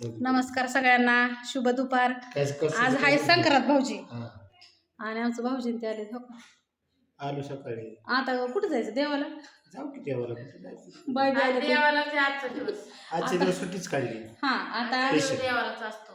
नमस्कार सगळ्यांना शुभ दुपार. आज हाय संक्रांत भाऊजी. हा. आणि आमचं भाऊजी ते आले हो का? आलो सकाळी. आता कुठं जायचं देवाला? जाऊ की देवाला कुठे जायचं? बाय बाय आले ते. देवालाच आहे आजचा दिवस. आजचे दिवस सुट्टीच काढली. हा आता दिवस Special. देवालाच असतो.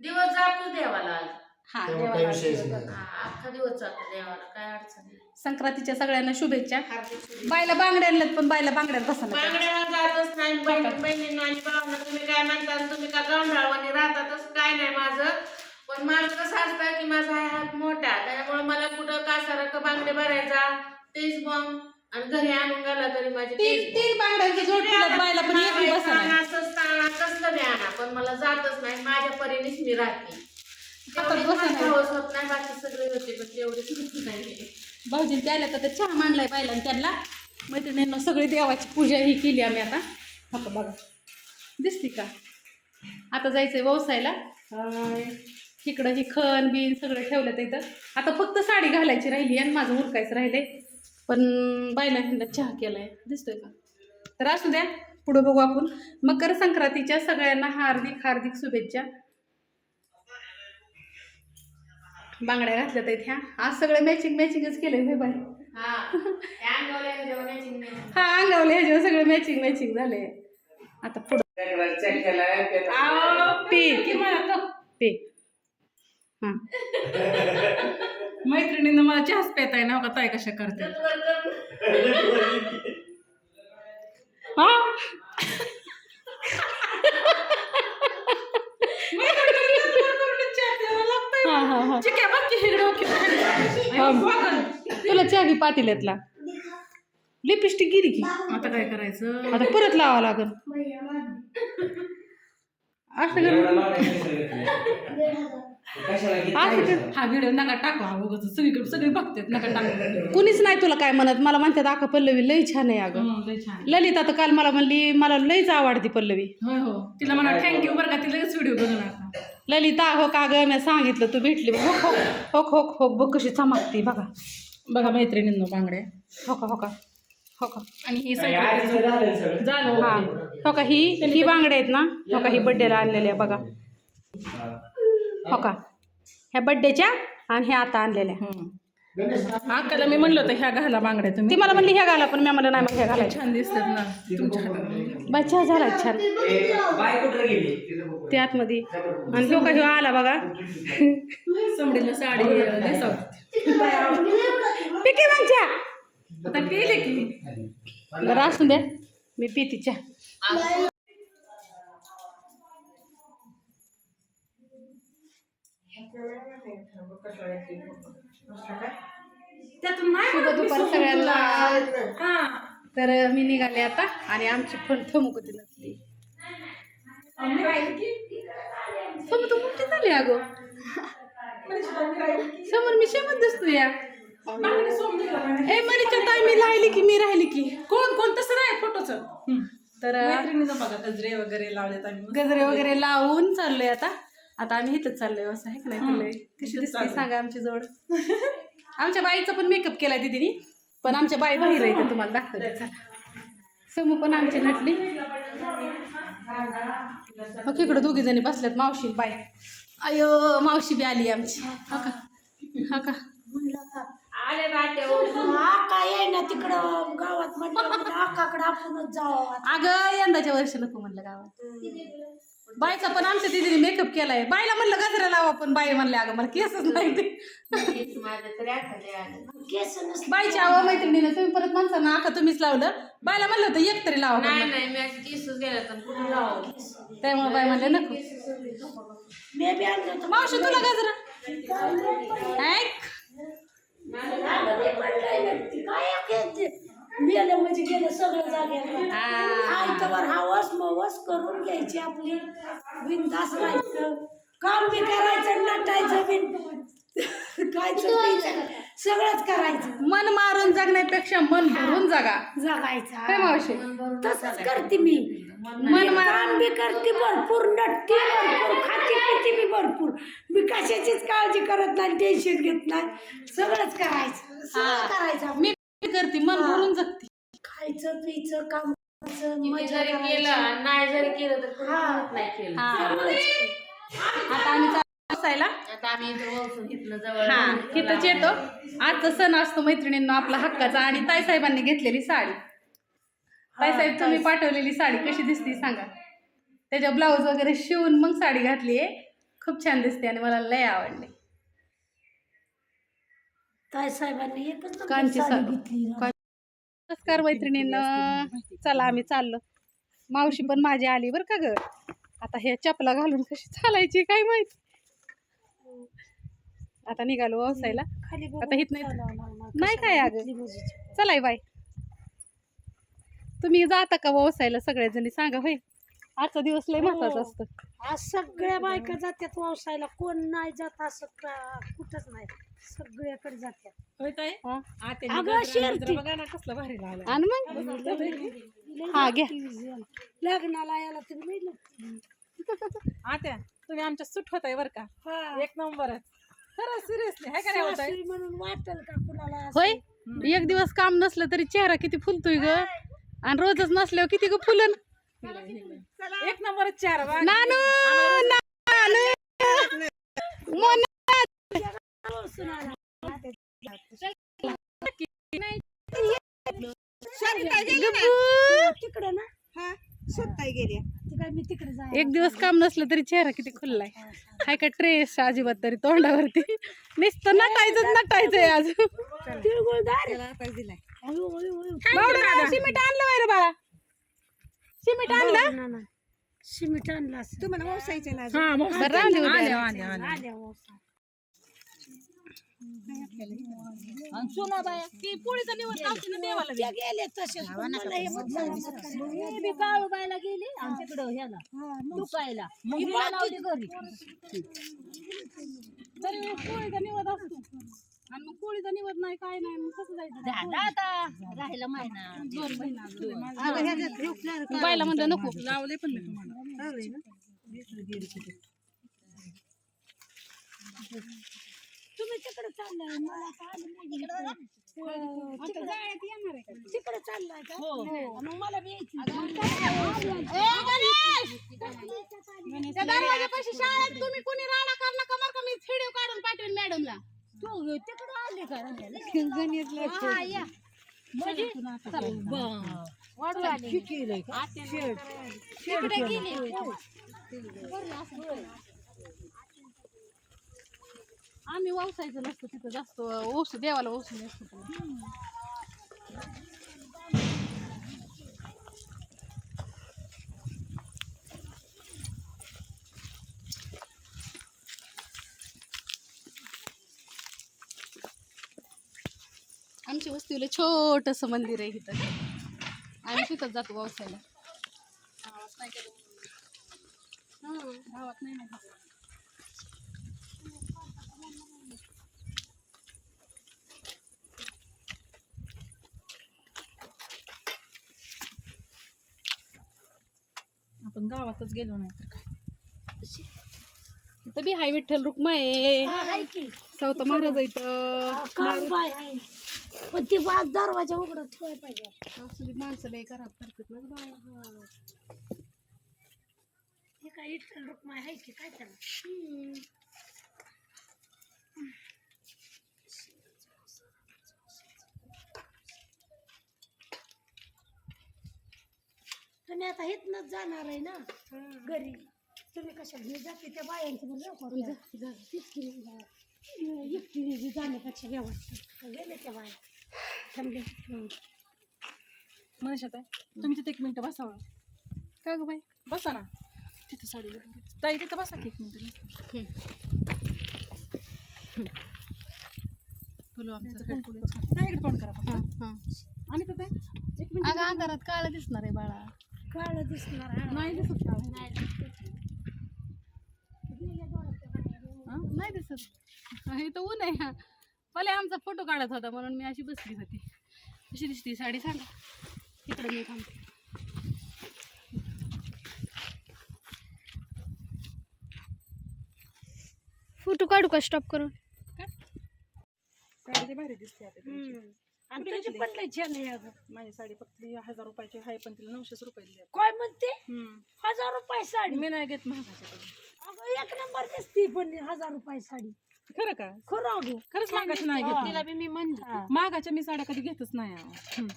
दिवस जातो देवाला आज. हा तेव्हा काही देवाला विषयच नाही. हा, अख्खा दिवस जातो देवाला काय अडचण नाही. संक्रांतीच्या सगळ्यांना शुभेच्छा. हार्दिक शुभेच्छा. बायला बांगड्या आणल्यात पण बायला बांगड्यात बसणार बांगड्याला जातच नाही बहिणी बहिणींना आणि भावांना. तुम्ही काय म्हणता आणि तुम्ही का गांधळावानी राहता? तसं काय नाही माझं. पण माझं कसं असतं की माझा हा हात मोठा त्याच्यामुळे मला कुठं कासारखं बांगडे भरायचा? तेच मग. आणि घरी आणून गेला तरी माझी तीन तीन बांगड्यांचं जोड केलं बायला पण एक बी बसणार असंच ताणा कसलं बी आणा. पण मला जातच नाही. माझ्या परीनेच मी राहते. होत नाही बाकी सगळे होते पण तेवढीच होत नाही भाऊजी ते आल्या तर चहा मांडलाय बायला आणि त्यांना. मैत्रिणींना सगळी देवाची पूजा ही केली आम्ही आता. आता बघा. दिसती का? आता जायचंय व्यवसायला. इकडं ही खण बिन सगळं ठेवलं इथं. आता फक्त साडी घालायची राहिली आणि माझं उरकायचं राहिलंय. पण बायला ह्यांना चहा केलाय. दिसतोय का? तर असू द्या. पुढं बघू आपण. मकर संक्रांतीच्या सगळ्यांना हार्दिक हार्दिक शुभेच्छा. बांगड्या घातल्यात आहेत ह्या आज सगळं मॅचिंग मॅचिंगच केलंय होय बाय हा. त्या. हा अंगावले ह्याच्यावर सगळं मॅचिंग मॅचिंग झालंय आता पुढं. पे. पे. हां. मैत्रिणीनं मला चहाच पेताय ना का ताई कशा करते? हा? हा, हा, हा. हा. तुला चहा घे पातेल्यातला. लिपस्टिक गेली की? आता काय करायचं? आता परत लावा लागल. असं कर. हा व्हिडिओ नका टाकू हा उगाच सगळीकडे सगळे बघतात नका टाकू. कुणीच नाही तुला काय म्हणत. मला म्हणतात आका पल्लवी लई छान आहे अगं. हं, लय छान ललिता तर काल मला म्हणली मला लईच आवडती पल्लवी. होय हो. तिला म्हणा थँक्यू बरं का ती लगेच व्हिडिओ बनवून आता ललिता हो का ग? मी सांगितलं तू भेटली होक होक होक होक होक बघ कशी चमकती बघा. बघा मैत्रिणींनो बांगड्या. हो का हो का हो का. आणि ही संक्रांतीचं झालं. हा. हो. का ही ही बांगड्या आहेत ना? हो का ही बड्डेला आणलेल्या बघा. हो. का. ह्या बड्डेच्या आणि ह्या आता आणलेल्या. हं. अक्काला मी म्हणलं होतं ह्या घाला बांगड्या ती तुम्ही मला म्हणली ह्या घाला पण मी मला नाही मग ह्या घालायच्या. छान दिसतात ना तुमच्या हातात. बच्चा झाला छान ते आतमध्ये. आणि तो का ह्यो आला बघा. समडीला साडी पिके मग चहा. आता केले की बरं असू द्या. मी पिती चहा. त्यातून शुभ दुपार सगळ्यांना. हा. तर मी निघाले आता आणि आमची पण थमुक होती नसली समोर तू मोठी झाली अगो? समोर मी शेमत दिसतो या. ए मरीच्या ताई मी राहिली की मी राहिली की? कोण? कोण? तसं नाही फोटोच. तर गजरे वगैरे आम्ही. गजरे वगैरे लावून चाललोय आता. आता आम्ही इथंच चाललोय असं आहे की नाही? कशी दिसते सांगा आमची जोड. आमच्या बाईचा पण मेकअप केलाय दिदीनी पण आमच्या बाई बाहेर आहे तुम्हाला दाखवते. चला. समू पण आमची नटली. मग इकडे दोघी जणी बसल्यात मावशी बाई. अयो मावशी बी आली आमची. हा का? का? ना तिकडं गावात म्हणलं आकाकडं आपणच जावं अगं यंदाच्या वर्षी नको म्हणलं गावात. बाईचा पण आमच्या दिदीने मेकअप केलाय. बाईला म्हणलं गजरा लावा पण. बाई म्हणले अगं मला केसच नाही ते. बाईच्या आवा मैत्रिणीनं. तुम्ही परत माणसांना आका तुम्हीच लावलं. बायला म्हणलं होतं एक तरी लावा नाही पण. नाही मी आज केसच गेला तर कुठं लावावं? त्यामुळे बाई म्हणले नको. मावशी तुला गजरा? ऐक. काय एक येते? मेलं म्हणजे गेलं सगळं जागेला आयतवर हवस मवस करून घ्यायची आपली बिनदास राहायचं. काम बी करायचं नटायचं बिन प्यायचं सगळंच करायचं. मन मारून जगण्यापेक्षा मन भरून जगा. काय जगायचं मावशी? तसंच करते मी. मन काम बी करते भरपूर नटते भरपूर खाते पिते मी भरपूर. मी कशाचीच काळजी करत नाही टेन्शन घेत नाही. सगळंच करायचं. सगळं करायचं. मी करते मन भरून जगते. खायचं पियचं काम किती मजा जरी करायची. केलं आणि नाही जरी केलं तर कोणी हा. म्हणत नाही केलं. हा. त्यामुळेच की. आता आम्ही चाललो बसायला. आता आम्ही इथं वळसून इथनं जवळ हा इथंच येतो. आजचा सण असतो मैत्रिणींना आपला हक्काचा. आणि ताईसाहेबांनी घेतलेली साडी. ताईसाहेब तुम्ही पाठवलेली साडी कशी दिसते सांगा. त्याच्या ब्लाऊज वगैरे शिवून मग साडी घातली आहे खूप छान दिसते आणि मला लय आवडली. ताई साहेबांनी एकच नंबर कांची साडी साडी. घेतली ना. कां- नमस्कार मैत्रिणींना चला आम्ही चाललो मावशी पण माझी आली बरं का ग आता हे चपला घालून कशी चालायची काय माहीत आता निघालो खाली बघून आता हित नाही- काय कशाला अगं. घेतली? चलाय बाय तुम्ही जाता का व्यवसायला सगळेजणी सांगा होय आजचा दिवस लय महत्त्वाचा हो. असतो. आज सगळ्या बायका जात्यात व्यवसायाला कोण नाही जात असं का- कुठंच नाही. सगळ्याकडे जात्यात. होय ताई? हा. आत्याने अगं, गजरा- शेरती. गजरा बघा ना कसला भारी लावलाय. आणि मग? हा घ्या. लग्नाला याला तुम्ही लई लागते. आत्या तुम्ही आमच्या सुट होताय बरं का? हा. एक नंबरच. खरं सिरियसली हाय का नाही होताय सासरी म्हणून वाटेल का कुणाला असं? होय? एक दिवस काम नसलं तरी चेहरा किती फुलतोय ग. आणि रोजच नसल्यावर किती ग फुलन? एक नंबरच चार. नानू नानू. मोना. सुनाला. गप्पू. तिकडे ना ती काय मी तिकडे जाय एक दिवस काम नसलं तरी चेहरा किती खुललाय. हाय का ट्रेस अजिबात तरी तोंडावरती. नुसतं नटायचंच नटायचंय आज सिमेंट आणलं बाहेर बाळा. सिमेंट आणलं ना, ना. सिमेंट आणलं असं. बरं राहू दे उद्या. आल्या, आल्या, आल्या. आल्या ती पोळीचा निवड लावते ना देवाला त्या गेले हे मी गेली आमच्याकडं ह्याला ही लावली घरी. तरी पोळीचा निवड असतो. आणि मग पोळीचा निवड नाही काय नाही मग कसं जायचं झालं आता राहिला महिना. दोन महिना बायला म्हणलं नको लावले पण मी तुम्हाला. तुम्ही तिकडे चाललाय मला आता आलं नाही. अं, तिकडं- तिकडे चाललाय का? मग मला बी यायची त्या दरवाजापाशी शाळेत तुम्ही कोणी राडा करणं कमर का? मी व्हिडिओ काढून पाठवेन मॅडमला. तू तिकडं आले का राहायला? हा, या. म्हणजे वाढू आले. तिकडे गेली. आम्ही व्यवसायचं नसतो तिथं जास्त ओस देवाला ओसून नसतो आमच्या वस्तीला छोटस मंदिर आहे इथं. आम्ही तिथंच जातो व्यवसायाला गावात नाही गेलो. हां, गावात नाही ना गेलो. आपण गावातच गेलो नाही तर काय. इथं बी हाय विठ्ठल की चौथा महाराज इथं पण ती वाज दरवाजा उघडत ठेवाय पाहिजे. असली माणसं लय खराब करतात ना. हे काय इटकल रुक्माई आहे की काय त्याला? तुम्ही आता इथनच जाणार आहे ना घरी. तुम्ही कशा घरी जाते त्या बायांची बरोबर एकटीने बी जाण्यापेक्षा व्यवस्थित गेले त्या बाया. थांबले. हं. मनीषा ताई तुम्ही तिथे एक मिनिट बसावं. का गं बाई? बसा ना. तिथे साडी. ताई तिथं बसा की एक मिनिट. आमचं इकडे तोंड करा फक्त. हां हां. आणि तर ताई एक मिनिट. अगं अंधारात काळं दिसणार आहे बाळा. काळं दिसणार हा. नाही दिसत हं? नाही दिसत. हा, इथं ऊन आहे. हा पहिले आमचा फोटो काढत होता म्हणून मी अशी बसली होती. कशी दिसती साडी सांगा. इकडे मी थांबते. फोटो काढू का? स्टॉप करून. भारी दिसते आता. आणि तुझी पण लय छान आहे अगं माझी साडी फक्त ही हजार रुपयाची आहे पण तिला नऊशेच रुपये दिले काय म्हणते? हम्म. हजार रुपये साडी? मी नाही घेत महागाच्याकडे अगं एक नंबर दिसती पण हजार रुपये साडी. खरं का? खरं अगं. खरंच महागाची नाही घेत तिला बी मी म्हणते हा. महागाच्या मी साड्या कधी घेतच नाही अहो. हम्म.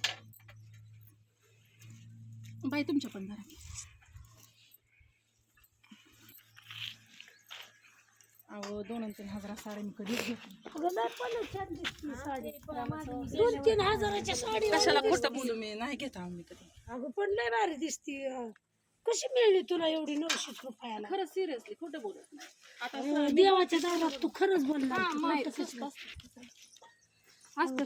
बाई तुमच्या पण धरा. दोन आणि तीन हजार साड्या मी कधीच घेत दोन तीन हजाराच्या साडी कशाला खोटं बोलू मी? नाही घेत आहो मी कधी. अगं पण लय भारी दिसती. कशी मिळली तुला एवढी नऊशे रुपयाला? सिरियसली खोटं बोलत नाही आता अं, देवाच्या दारात तू खरंच बोलला असतं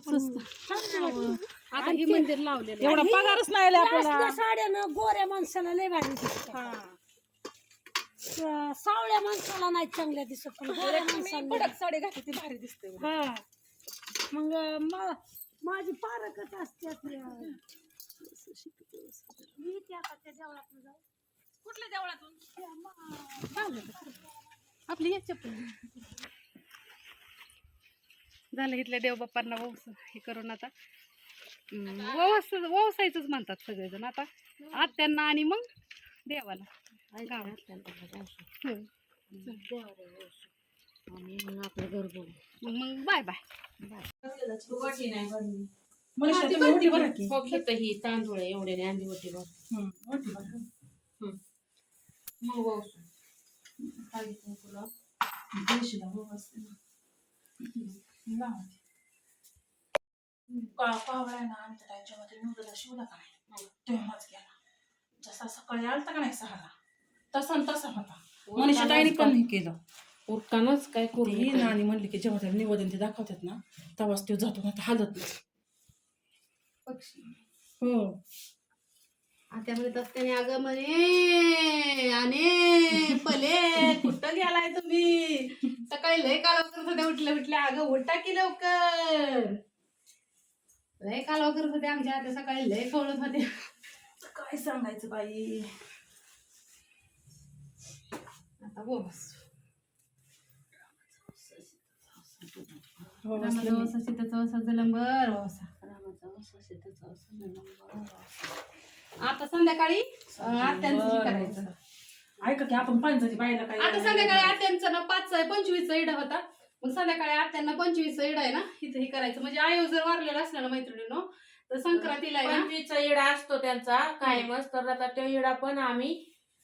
आता हे मंदिर लावलेलं एवढा पगारच नाही आला आपल्याला. साड्यानं गोऱ्या माणसाला लय भारी दिसत हा. सावळ्या माणसाला नाही चांगल्या दिसत पण गोऱ्या माणसाला कडक साडी घातली ती भारी दिसते. हा. मग म- माझी पारकच असते आपल्या. मी इथे आता त्या देवळातनं जाऊ. कुठल्या देवळातून? आपली एक चप्पल झालं इथल्या देवबाप्पांना वौस हे करून आता. वौस वौसायचंच म्हणतात सगळेजण आता. आत्यांना आणि मग देवाला. गावात हम्म. आपलं घर बघू. मग मग बाय. बाय की हो घेत ही तांदूळ आहे एवढे अंडी वटी बघ हम्म, मोठी बरं मग हो तुला देशीला हो असते ना. आमच्या त्यांच्यामध्ये नूडला शिवला का नाही? तेव्हाच गेला. जसा सकाळी आलता का नाही सहाला? तसा न तसा होता. मनीषा ताईने पण नाही केलं. उरकानच काय करू? ती नानी म्हणली की जेव्हा त्याला निवेदन ते दाखवतात ना तेव्हाच ते जातो ना हालत नाही. हो. आता म्हणतात त्याने अगं म्हणे आणि पले कुठं गेलाय तुम्ही? सकाळी लय काळ करत होते उठल्या उठल्या. अगं उठा की लवकर. लय कालवा करत होते आमच्या आता सकाळी लय खवळत होते काय सांगायचं बाई? आता बोस हो, रामाचा वसा सीताचा वसा जलंबर वसा आता संध्याकाळी आत्यांचं हे करायचं. ऐका की आपण पांजरी बाईला काय आता संध्याकाळी आत्यांचा ना पाच पंचवीसचा इडा होता. मग संध्याकाळी आत्यांना पंचवीसचा इडा आहे ना इथं हे करायचं. म्हणजे आयो जर वारलेला असला ना मैत्रिणीनो तर संक्रांतीला आहे ना पंचवीसचा इडा असतो त्यांचा कायमच. तर आता तो इडा पण आम्ही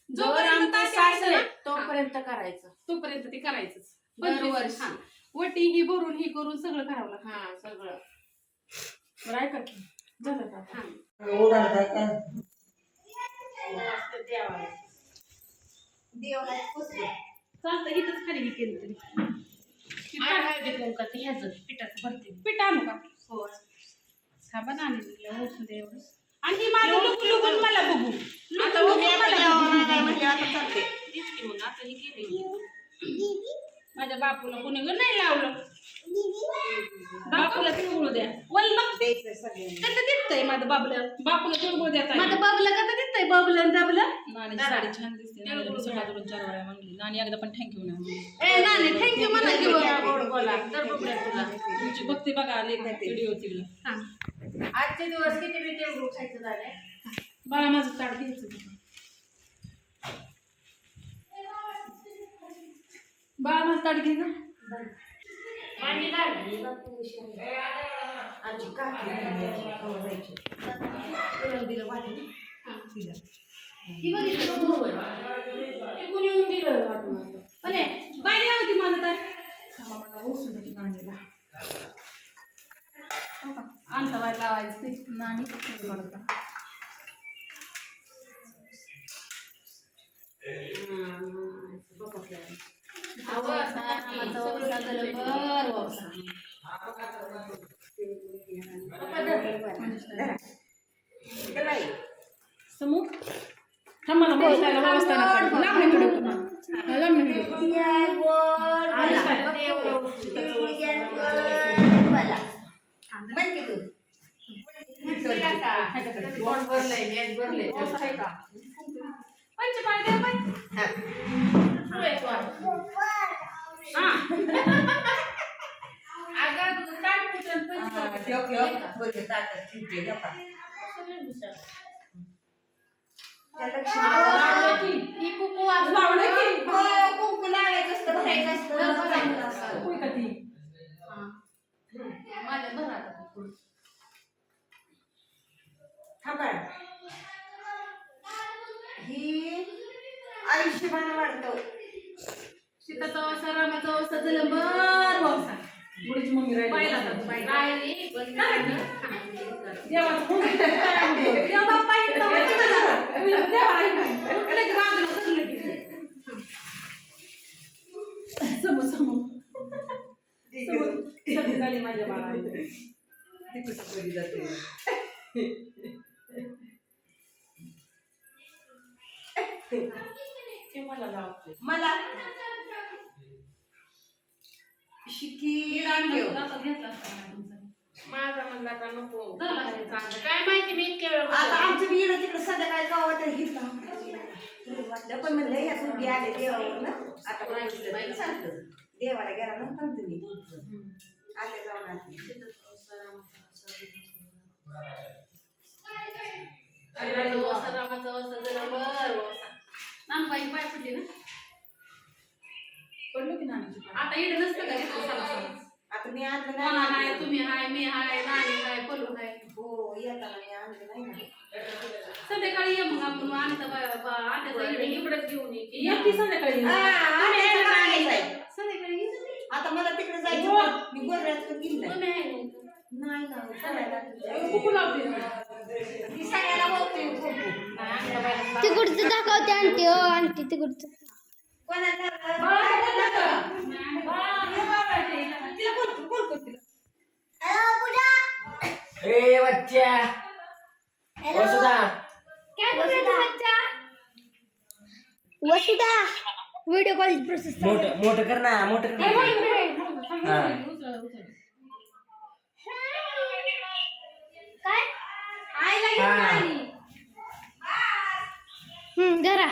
जोपर्यंत ताट ना, तोपर्यंत करायचं. तोपर्यंत ते करायचंच. दरवर्षी. हा. वटी ही भरून ही करून सगळं करावं लागतं. हा सगळं. बरं ऐका की. झालं का आता? हा. चालतं इथंच खाली हे केलं तरी. ह्याचं पिठाचं भरते पीठ आणू का? हो. थांबा ना आणि दिलं, ओळखू दे एवढं. आणि ही माझं लुक लुकून मला बघू. आता उद्या मला म्हणजे मग आता ही केली माझ्या बापूला कोणी गं नाही लावलं. बापूला तिळगुळ द्या. वल बघ. कसं दिसतंय माझं बाबला? बापूला तिळगुळ द्यायचा माझं बाबला कसं दिसतंय? बाबलं दाबलं साडी छान दिसते. नानीला मी सकाळ दोन चार वेळा म्हणली. नानी एकदा पण थँक्यू नाही म्हणली. ए नानी थँक्यू म्हणा की त्या बघ. गोड बोला. तर बघूया तुला. तुमची भक्ती बघा लेख व्हिडिओ तिला हा. आजचे दिवस किती मी ते खायचं झालंय? बाळा माझं ताट घ्यायचं बाळा माझं ताट घे ना मांडी काढली आजी काकी तुला दिलं वाटून तिला ही बघितलं का बरोबर? ते कोणी येऊन दिलं वाटून अरे बाई होती माझं तर थांबा मला ओसू दे नानीला आणता बाई लावायचं ते नानी बरोबर समूह थांब मला बोलायला व्यवस्था नाही लांब नाही कुकू आज लावलं की? कुंकू लावायचं असतं भरायचं असतं? हा. माझ्या. ही आयुष्यमान वाढतो. सीताचा वसा रामाचा वसा झालं बर वसा गुडीची मम्मी राहिली. पाहिला का तू? राहिली, पण राहिली. देवाचं मम्मी काय म्हणते? देव बाप्पा इथं होते का जरा? देवा इथं. उठलं की रागलं, उठलं की. समोर, समोर. समोर. सर्दी झाली माझ्या बाळाला. ते मला लावते. मला शिकी तुमचा. माझा म्हणला का नको. चांगलं. काय माहिती मी इतक्या वेळ आता आमचं बी येणं तिकडे संध्याकाळी गावात घेतलं वाटलं पण म्हणलं या सुट्टी आले देवावर ना. आता सांगतो देवाला गेला नव्हता ना तुम्ही. आले जाऊन आले. रामाचा वसा, झालं बर वसा. नानबाई पाय पडली ना? पडलो की नानीची? आता इकडे नसतं का घेतलं? आता मी आणलं कोणा हाय नाही तुम्ही हाय मी हाय नाणी हाय पलू हाय हो येताना मी आणलं नाही ना संध्याकाळी ये मग आपण आणता बा- बा- आत्याचा इकडे येऊ. इकडेच घेऊन ये की. संध्याकाळी हा, येणार. आणायचं? संध्याकाळी ये तुम्ही. आता मला तिकडे जायचं होतं. मी गोदऱ्यात तुम्ही आहे. नाही ना सगळ्याला कुकू लावते ना. मी सगळ्याला बोलतोय कुंकू. नाही. तिकडचं दाखवते आणते हो आणते तिकडचं ए बच्चा. Vasudha. Vasudha. Video call process मोठं मोठं कर ना मोठं कर. हा. हा. हम्म घरा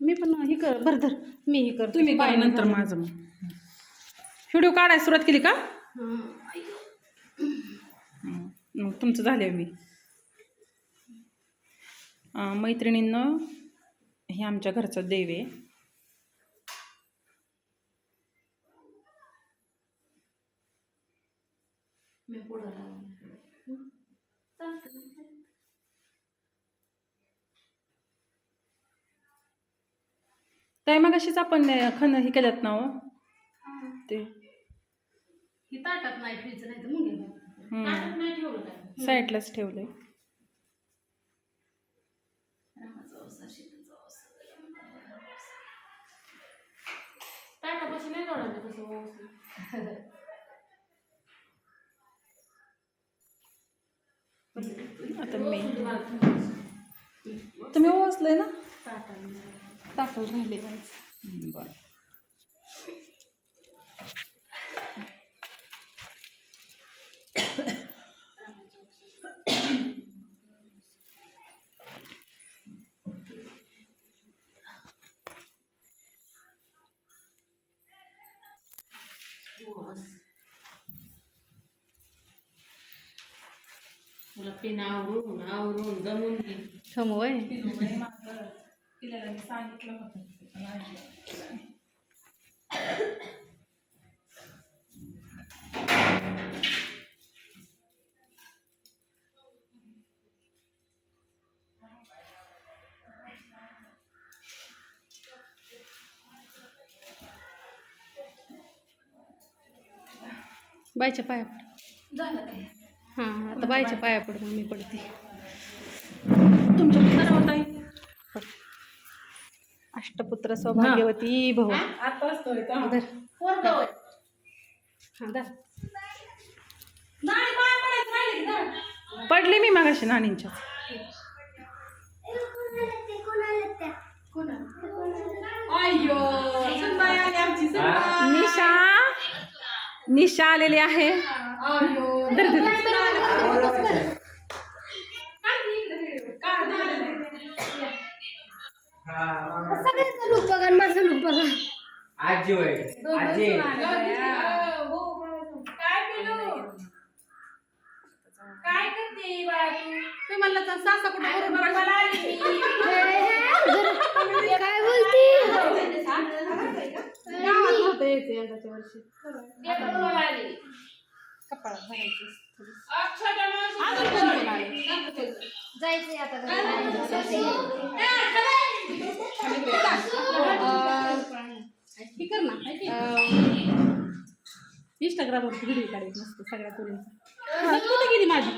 मी पण हे कर बर धर. मी हे कर तुम्ही काय नंतर माझं मग. व्हिडिओ काढायला सुरुवात केली का? मग तुमचं झालं मी. मैत्रिणींनं हे आमच्या घरचं देव आहे मी पुढं लावलं. चालतं. काय मग अशीच आपण खन हे केल्यात ना हो? ते. ही ताटात नाही फ्रीज नाही तर मुंगे हम्म. ताटात नाही ठेवलं काय? साईडलाच ठेवलंय. ताटाने. टाकलं राहिले बरं तुला पिन आवरून आवरून जमून घे हम तिला सांगितलं होतं. बायच्या पाया पड. हां आता बायच्या पाया पड मी पडते. तुमच्या अष्टपुत्र सौभाग्यवती भाऊ. हां. पडले मी मागाशी नानींच्या. निशा. निशा आलेली आहे अय्यो धर धर धर. काढ की इकडे video. काढ, काढ, काढ. हा. सगळ्याचं लुक बघा आणि माझं लुक बघा आजी होय. आजी. हो. काय करते बाळा तू ते म्हणलं तर सासा कुठे अरे करून बाबा, मला आली मी. काय बोलती? गावात यायचं यंदाच्या वर्षी. कपाळात भरायचं. जायचंय आता हे कर ना इंस्टाग्रामवरती व्हिडिओ काढायचे मस्त सगळ्या पोरींचा. कुठे गेली माझी?